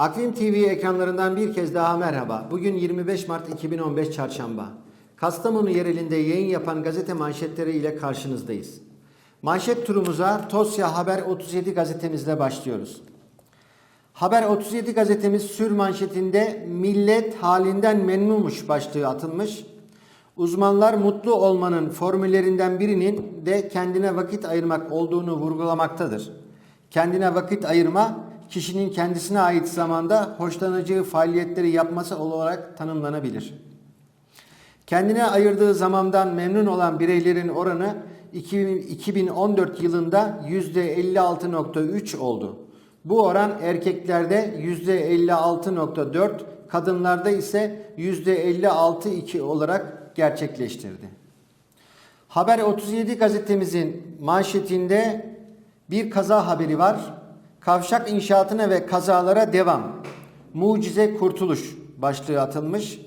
Akvim TV ekranlarından bir kez daha merhaba. Bugün 25 Mart 2015 Çarşamba. Kastamonu yerelinde yayın yapan gazete manşetleri ile karşınızdayız. Manşet turumuza Tosya Haber 37 gazetemizle başlıyoruz. Haber 37 gazetemiz sür manşetinde millet halinden memnunmuş başlığı atılmış. Uzmanlar mutlu olmanın formüllerinden birinin de kendine vakit ayırmak olduğunu vurgulamaktadır. Kendine vakit ayırma, kişinin kendisine ait zamanda hoşlanacağı faaliyetleri yapması olarak tanımlanabilir. Kendine ayırdığı zamandan memnun olan bireylerin oranı 2014 yılında %56.3 oldu. Bu oran erkeklerde %56.4, kadınlarda ise %56.2 olarak gerçekleştirdi. Haber 37 gazetemizin manşetinde bir kaza haberi var. Kavşak inşaatına ve kazalara devam. Mucize kurtuluş başlığı atılmış.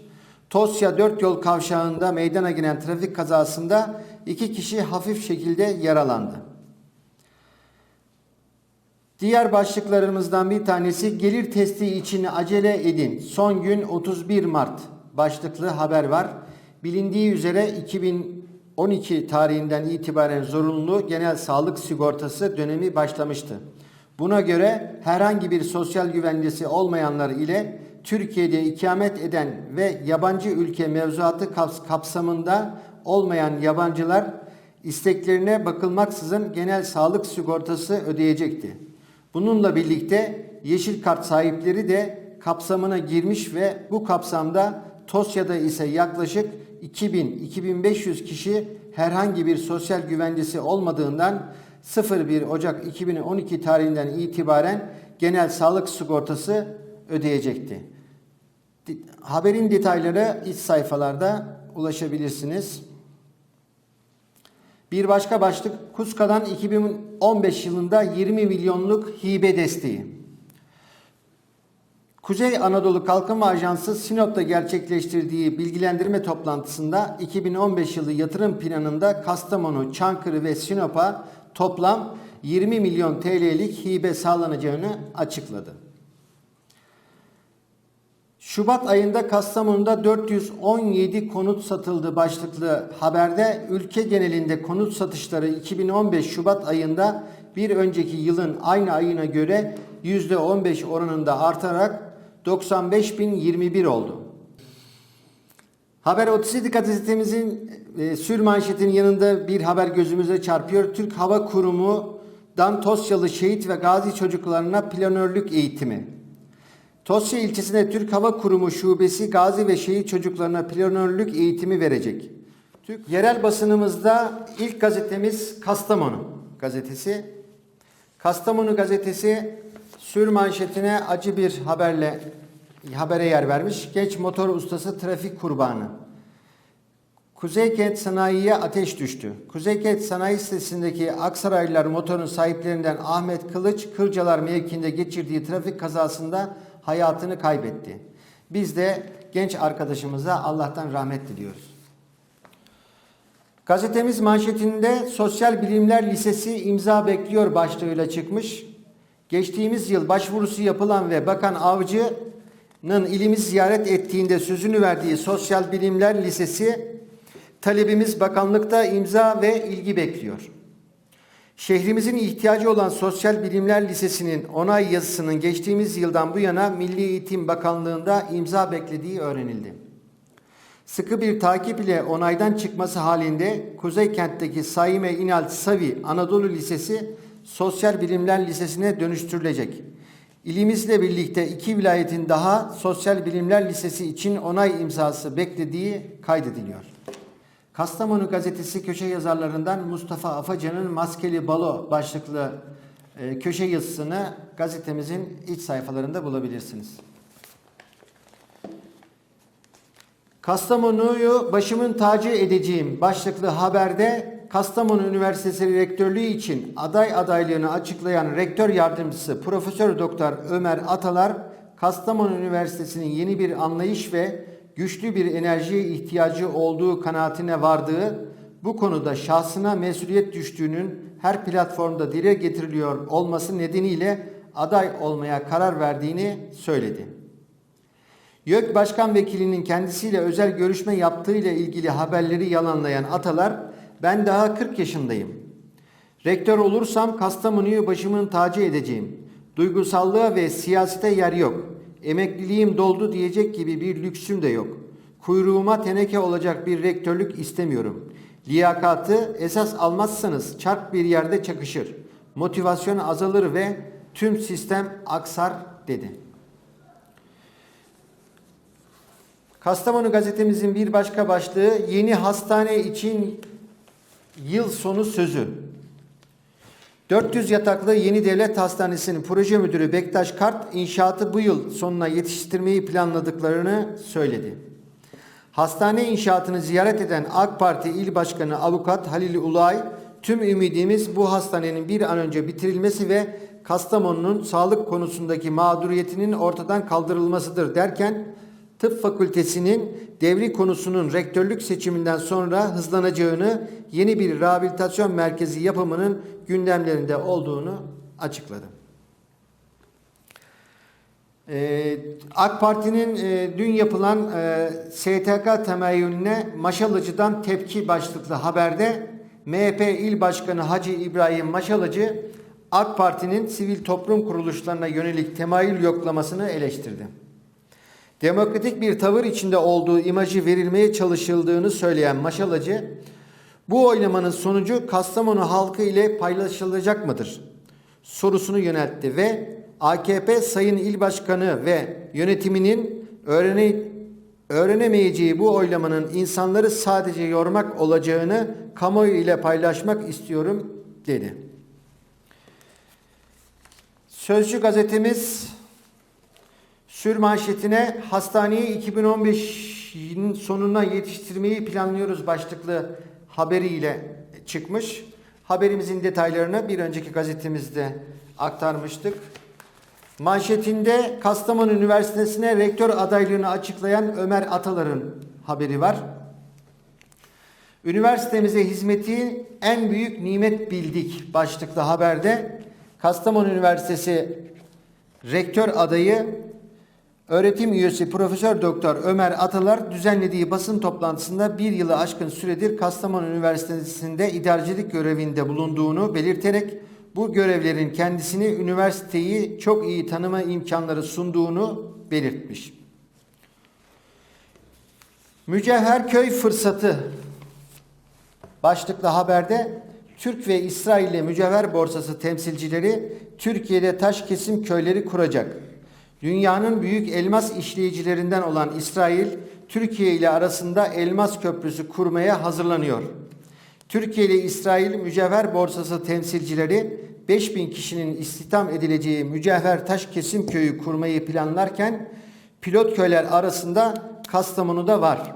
Tosya 4 yol kavşağında meydana gelen trafik kazasında iki kişi hafif şekilde yaralandı. Diğer başlıklarımızdan bir tanesi gelir testi için acele edin. Son gün 31 Mart başlıklı haber var. Bilindiği üzere 2012 tarihinden itibaren zorunlu genel sağlık sigortası dönemi başlamıştı. Buna göre herhangi bir sosyal güvencesi olmayanlar ile Türkiye'de ikamet eden ve yabancı ülke mevzuatı kaps- kapsamında olmayan yabancılar isteklerine bakılmaksızın genel sağlık sigortası ödeyecekti. Bununla birlikte yeşil kart sahipleri de kapsamına girmiş ve bu kapsamda Tosya'da ise yaklaşık 2000-2500 kişi herhangi bir sosyal güvencesi olmadığından 01 Ocak 2012 tarihinden itibaren genel sağlık sigortası ödeyecekti. Haberin detayları iç sayfalarda ulaşabilirsiniz. Bir başka başlık Kuska'dan 2015 yılında 20 milyonluk hibe desteği. Kuzey Anadolu Kalkınma Ajansı Sinop'ta gerçekleştirdiği bilgilendirme toplantısında 2015 yılı yatırım planında Kastamonu, Çankırı ve Sinop'a toplam 20 milyon TL'lik hibe sağlanacağını açıkladı. Şubat ayında Kastamonu'da 417 konut satıldı başlıklı haberde ülke genelinde konut satışları 2015 Şubat ayında bir önceki yılın aynı ayına göre %15 oranında artarak 95.021 oldu. Haber 37 gazetemizin e, sür manşetinin yanında bir haber gözümüze çarpıyor. Türk Hava Kurumu'dan Tosyalı şehit ve gazi çocuklarına planörlük eğitimi. Tosya ilçesinde Türk Hava Kurumu şubesi gazi ve şehit çocuklarına planörlük eğitimi verecek. Türk yerel basınımızda ilk gazetemiz Kastamonu gazetesi. Kastamonu gazetesi sür manşetine acı bir haberle habere yer vermiş. Genç motor ustası trafik kurbanı. Kuzeykent Sanayi'ye ateş düştü. Kuzeykent Sanayi sitesindeki Aksaraylılar motorun sahiplerinden Ahmet Kılıç, Kırcalar mevkiinde geçirdiği trafik kazasında hayatını kaybetti. Biz de genç arkadaşımıza Allah'tan rahmet diliyoruz. Gazetemiz manşetinde Sosyal Bilimler Lisesi imza bekliyor başlığıyla çıkmış. Geçtiğimiz yıl başvurusu yapılan ve Bakan Avcı'nın ilimiz ziyaret ettiğinde sözünü verdiği Sosyal Bilimler Lisesi talebimiz bakanlıkta imza ve ilgi bekliyor. Şehrimizin ihtiyacı olan Sosyal Bilimler Lisesi'nin onay yazısının geçtiğimiz yıldan bu yana Milli Eğitim Bakanlığı'nda imza beklediği öğrenildi. Sıkı bir takip ile onaydan çıkması halinde Kuzey Kent'teki Saime İnal Savi Anadolu Lisesi Sosyal Bilimler Lisesi'ne dönüştürülecek. İlimizle birlikte iki vilayetin daha Sosyal Bilimler Lisesi için onay imzası beklediği kaydediliyor. Kastamonu gazetesi köşe yazarlarından Mustafa Afacan'ın Maskeli Balo başlıklı e, köşe yazısını gazetemizin iç sayfalarında bulabilirsiniz. Kastamonu'yu başımın tacı edeceğim başlıklı haberde Kastamonu Üniversitesi Rektörlüğü için aday adaylığını açıklayan Rektör Yardımcısı Profesör Doktor Ömer Atalar, Kastamonu Üniversitesi'nin yeni bir anlayış ve güçlü bir enerjiye ihtiyacı olduğu kanaatine vardığı, bu konuda şahsına mesuliyet düştüğünün her platformda dile getiriliyor olması nedeniyle aday olmaya karar verdiğini söyledi. YÖK Başkan Vekilinin kendisiyle özel görüşme yaptığı ile ilgili haberleri yalanlayan Atalar, ben daha 40 yaşındayım. Rektör olursam Kastamonu'yu başımın tacı edeceğim. Duygusallığa ve siyasete yer yok. Emekliliğim doldu diyecek gibi bir lüksüm de yok. Kuyruğuma teneke olacak bir rektörlük istemiyorum. Liyakatı esas almazsanız çark bir yerde çakışır. Motivasyon azalır ve tüm sistem aksar dedi. Kastamonu gazetemizin bir başka başlığı yeni hastane için yıl sonu sözü. 400 yataklı Yeni Devlet Hastanesi'nin proje müdürü Bektaş Kart inşaatı bu yıl sonuna yetiştirmeyi planladıklarını söyledi. Hastane inşaatını ziyaret eden AK Parti İl Başkanı Avukat Halil Ulay, tüm ümidimiz bu hastanenin bir an önce bitirilmesi ve Kastamonu'nun sağlık konusundaki mağduriyetinin ortadan kaldırılmasıdır derken, tıp fakültesinin devri konusunun rektörlük seçiminden sonra hızlanacağını, yeni bir rehabilitasyon merkezi yapımının gündemlerinde olduğunu açıkladı. Ee, AK Parti'nin e, dün yapılan e, STK temayülüne Maşalıcı'dan tepki başlıklı haberde MHP İl Başkanı Hacı İbrahim Maşalıcı AK Parti'nin sivil toplum kuruluşlarına yönelik temayül yoklamasını eleştirdi. Demokratik bir tavır içinde olduğu imajı verilmeye çalışıldığını söyleyen Maşalacı, bu oylamanın sonucu Kastamonu halkı ile paylaşılacak mıdır? sorusunu yöneltti ve AKP Sayın İl Başkanı ve yönetiminin öğrene, öğrenemeyeceği bu oylamanın insanları sadece yormak olacağını kamuoyu ile paylaşmak istiyorum dedi. Sözcü gazetemiz Sür manşetine hastaneyi 2015'in sonuna yetiştirmeyi planlıyoruz başlıklı haberiyle çıkmış. Haberimizin detaylarını bir önceki gazetemizde aktarmıştık. Manşetinde Kastamonu Üniversitesi'ne rektör adaylığını açıklayan Ömer Atalar'ın haberi var. Üniversitemize hizmeti en büyük nimet bildik başlıklı haberde Kastamonu Üniversitesi rektör adayı Öğretim üyesi Profesör Doktor Ömer Atalar düzenlediği basın toplantısında bir yılı aşkın süredir Kastamonu Üniversitesi'nde idarecilik görevinde bulunduğunu belirterek bu görevlerin kendisini üniversiteyi çok iyi tanıma imkanları sunduğunu belirtmiş. Mücevherköy fırsatı başlıklı haberde Türk ve İsrail'le mücevher borsası temsilcileri Türkiye'de taş kesim köyleri kuracak. Dünyanın büyük elmas işleyicilerinden olan İsrail, Türkiye ile arasında elmas köprüsü kurmaya hazırlanıyor. Türkiye ile İsrail mücevher borsası temsilcileri 5000 kişinin istihdam edileceği mücevher taş kesim köyü kurmayı planlarken pilot köyler arasında Kastamonu'da var.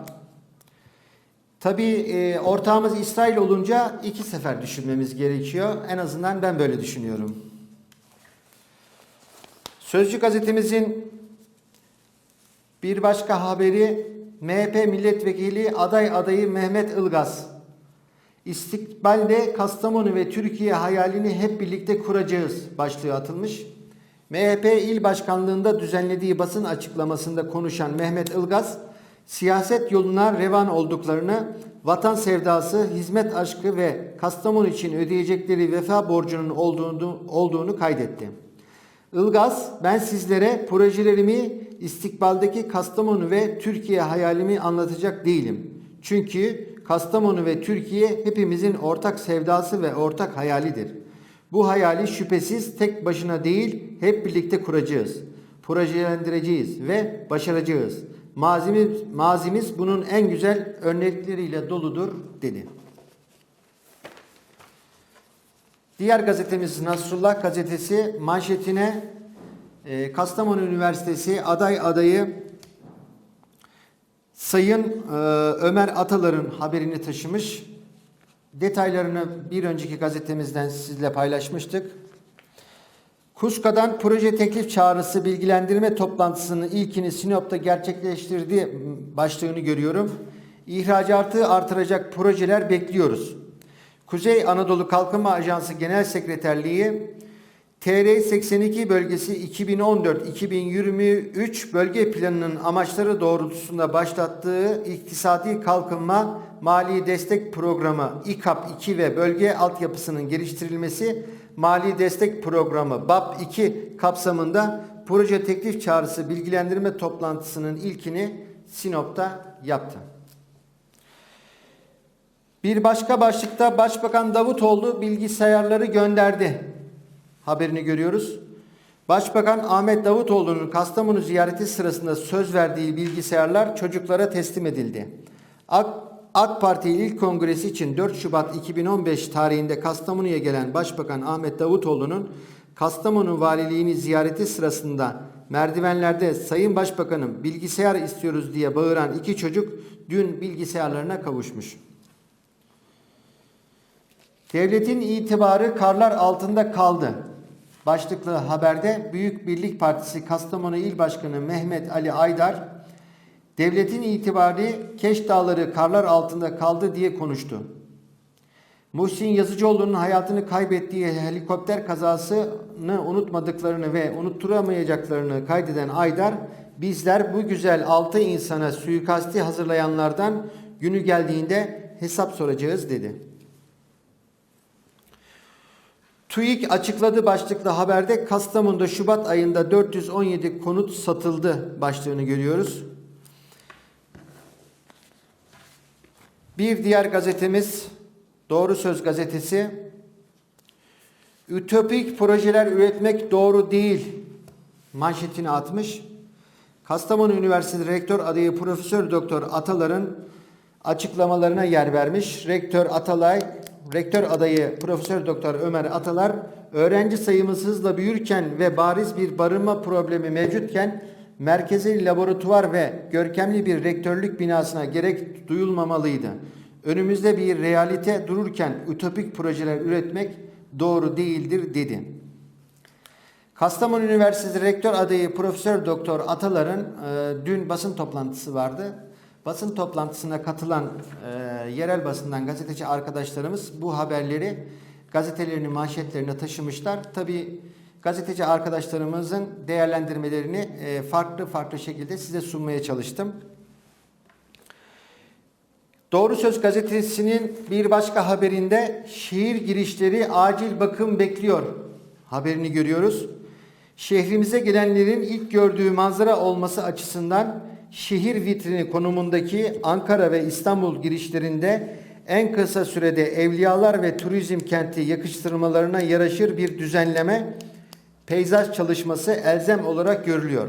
Tabii e, ortağımız İsrail olunca iki sefer düşünmemiz gerekiyor. En azından ben böyle düşünüyorum. Sözcü gazetemizin bir başka haberi MHP milletvekili aday adayı Mehmet Ilgaz. İstikbalde Kastamonu ve Türkiye hayalini hep birlikte kuracağız başlığı atılmış. MHP il başkanlığında düzenlediği basın açıklamasında konuşan Mehmet Ilgaz, siyaset yoluna revan olduklarını, vatan sevdası, hizmet aşkı ve Kastamonu için ödeyecekleri vefa borcunun olduğunu, olduğunu kaydetti. Ilgaz, ben sizlere projelerimi, istikbaldeki Kastamonu ve Türkiye hayalimi anlatacak değilim. Çünkü Kastamonu ve Türkiye hepimizin ortak sevdası ve ortak hayalidir. Bu hayali şüphesiz tek başına değil, hep birlikte kuracağız. Projelendireceğiz ve başaracağız. Mazimiz, mazimiz bunun en güzel örnekleriyle doludur dedi. Diğer gazetemiz Nasrullah gazetesi manşetine e, Kastamonu Üniversitesi aday adayı Sayın e, Ömer Atalar'ın haberini taşımış. Detaylarını bir önceki gazetemizden sizle paylaşmıştık. Kuşka'dan proje teklif çağrısı bilgilendirme toplantısının ilkini Sinop'ta gerçekleştirdiği başlığını görüyorum. İhracatı artıracak projeler bekliyoruz. Kuzey Anadolu Kalkınma Ajansı Genel Sekreterliği TR 82 bölgesi 2014-2023 bölge planının amaçları doğrultusunda başlattığı iktisadi kalkınma mali destek programı İKAP 2 ve bölge altyapısının geliştirilmesi mali destek programı BAP 2 kapsamında proje teklif çağrısı bilgilendirme toplantısının ilkini Sinop'ta yaptı. Bir başka başlıkta Başbakan Davutoğlu bilgisayarları gönderdi. Haberini görüyoruz. Başbakan Ahmet Davutoğlu'nun Kastamonu ziyareti sırasında söz verdiği bilgisayarlar çocuklara teslim edildi. AK, AK Parti İl Kongresi için 4 Şubat 2015 tarihinde Kastamonu'ya gelen Başbakan Ahmet Davutoğlu'nun Kastamonu Valiliğini ziyareti sırasında merdivenlerde Sayın Başbakanım bilgisayar istiyoruz diye bağıran iki çocuk dün bilgisayarlarına kavuşmuş. Devletin itibarı karlar altında kaldı. Başlıklı haberde Büyük Birlik Partisi Kastamonu İl Başkanı Mehmet Ali Aydar, devletin itibarı Keş Dağları karlar altında kaldı diye konuştu. Muhsin Yazıcıoğlu'nun hayatını kaybettiği helikopter kazasını unutmadıklarını ve unutturamayacaklarını kaydeden Aydar, bizler bu güzel altı insana suikasti hazırlayanlardan günü geldiğinde hesap soracağız dedi. TÜİK açıkladı başlıklı haberde Kastamonu'da Şubat ayında 417 konut satıldı başlığını görüyoruz. Bir diğer gazetemiz Doğru Söz gazetesi. Ütopik projeler üretmek doğru değil manşetini atmış. Kastamonu Üniversitesi Rektör adayı Profesör Doktor Atalar'ın açıklamalarına yer vermiş. Rektör Atalay, Rektör adayı Profesör Doktor Ömer Atalar, öğrenci sayımız hızla büyürken ve bariz bir barınma problemi mevcutken merkezi laboratuvar ve görkemli bir rektörlük binasına gerek duyulmamalıydı. Önümüzde bir realite dururken ütopik projeler üretmek doğru değildir dedi. Kastamonu Üniversitesi Rektör adayı Profesör Doktor Atalar'ın e, dün basın toplantısı vardı. Basın toplantısına katılan e, yerel basından gazeteci arkadaşlarımız bu haberleri gazetelerinin manşetlerine taşımışlar. Tabi gazeteci arkadaşlarımızın değerlendirmelerini e, farklı farklı şekilde size sunmaya çalıştım. Doğru Söz gazetesinin bir başka haberinde şehir girişleri acil bakım bekliyor haberini görüyoruz. Şehrimize gelenlerin ilk gördüğü manzara olması açısından şehir vitrini konumundaki Ankara ve İstanbul girişlerinde en kısa sürede evliyalar ve turizm kenti yakıştırmalarına yaraşır bir düzenleme, peyzaj çalışması elzem olarak görülüyor.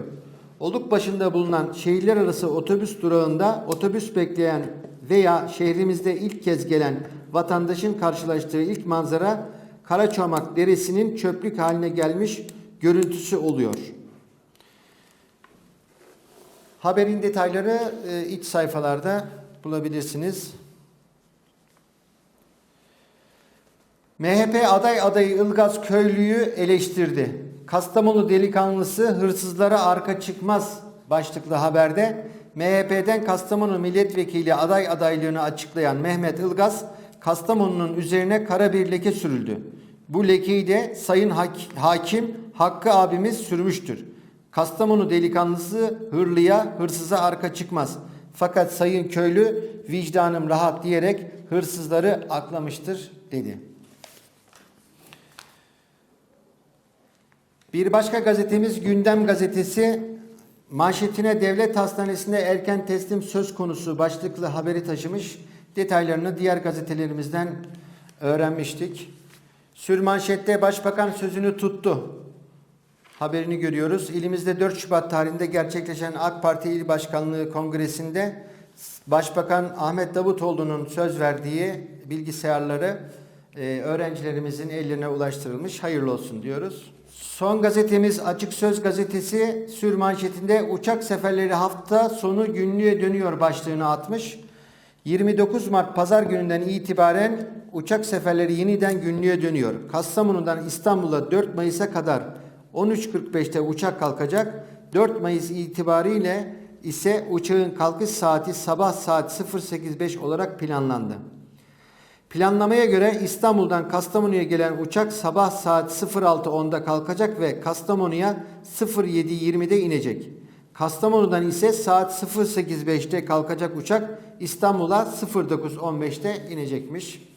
Oluk başında bulunan şehirler arası otobüs durağında otobüs bekleyen veya şehrimizde ilk kez gelen vatandaşın karşılaştığı ilk manzara Karaçomak Deresi'nin çöplük haline gelmiş görüntüsü oluyor. Haberin detayları e, iç sayfalarda bulabilirsiniz. MHP aday adayı Ilgaz Köylü'yü eleştirdi. Kastamonu delikanlısı hırsızlara arka çıkmaz başlıklı haberde MHP'den Kastamonu milletvekili aday adaylığını açıklayan Mehmet Ilgaz, Kastamonu'nun üzerine kara bir leke sürüldü. Bu lekeyi de Sayın Hakim Hakkı abimiz sürmüştür. Kastamonu delikanlısı hırlıya, hırsıza arka çıkmaz. Fakat Sayın Köylü vicdanım rahat diyerek hırsızları aklamıştır dedi. Bir başka gazetemiz Gündem Gazetesi manşetine devlet hastanesinde erken teslim söz konusu başlıklı haberi taşımış. Detaylarını diğer gazetelerimizden öğrenmiştik. Sürmanşette Başbakan sözünü tuttu. Haberini görüyoruz. İlimizde 4 Şubat tarihinde gerçekleşen AK Parti İl Başkanlığı Kongresi'nde Başbakan Ahmet Davutoğlu'nun söz verdiği bilgisayarları e, öğrencilerimizin ellerine ulaştırılmış. Hayırlı olsun diyoruz. Son gazetemiz Açık Söz gazetesi sür manşetinde uçak seferleri hafta sonu günlüğe dönüyor başlığını atmış. 29 Mart pazar gününden itibaren uçak seferleri yeniden günlüğe dönüyor. Kastamonu'dan İstanbul'a 4 Mayıs'a kadar 13.45'te uçak kalkacak. 4 Mayıs itibariyle ise uçağın kalkış saati sabah saat 08.05 olarak planlandı. Planlamaya göre İstanbul'dan Kastamonu'ya gelen uçak sabah saat 06.10'da kalkacak ve Kastamonu'ya 07.20'de inecek. Kastamonu'dan ise saat 08.05'te kalkacak uçak İstanbul'a 09.15'te inecekmiş.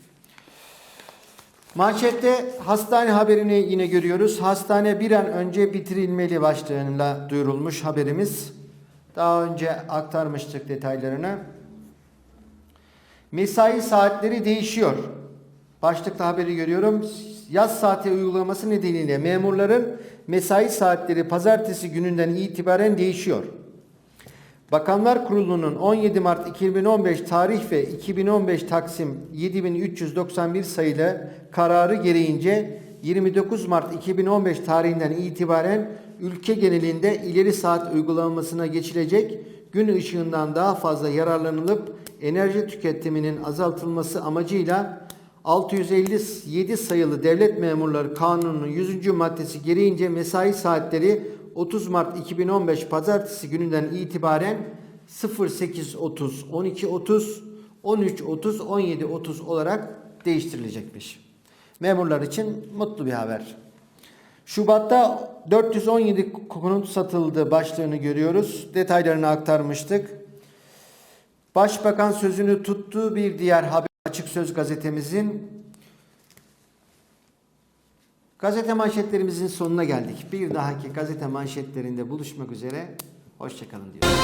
Manşette hastane haberini yine görüyoruz. Hastane bir an önce bitirilmeli başlığıyla duyurulmuş haberimiz. Daha önce aktarmıştık detaylarını. Mesai saatleri değişiyor. Başlıkta haberi görüyorum. Yaz saati uygulaması nedeniyle memurların mesai saatleri pazartesi gününden itibaren değişiyor. Bakanlar Kurulu'nun 17 Mart 2015 tarih ve 2015 Taksim 7391 sayılı kararı gereğince 29 Mart 2015 tarihinden itibaren ülke genelinde ileri saat uygulamasına geçilecek gün ışığından daha fazla yararlanılıp enerji tüketiminin azaltılması amacıyla 657 sayılı Devlet Memurları Kanunu'nun 100. maddesi gereğince mesai saatleri 30 Mart 2015 Pazartesi gününden itibaren 08.30, 12.30, 13.30, 17.30 olarak değiştirilecekmiş. Memurlar için mutlu bir haber. Şubat'ta 417 konut satıldı başlığını görüyoruz. Detaylarını aktarmıştık. Başbakan sözünü tuttuğu bir diğer haber Açık Söz gazetemizin Gazete manşetlerimizin sonuna geldik. Bir dahaki gazete manşetlerinde buluşmak üzere. Hoşçakalın diyorum.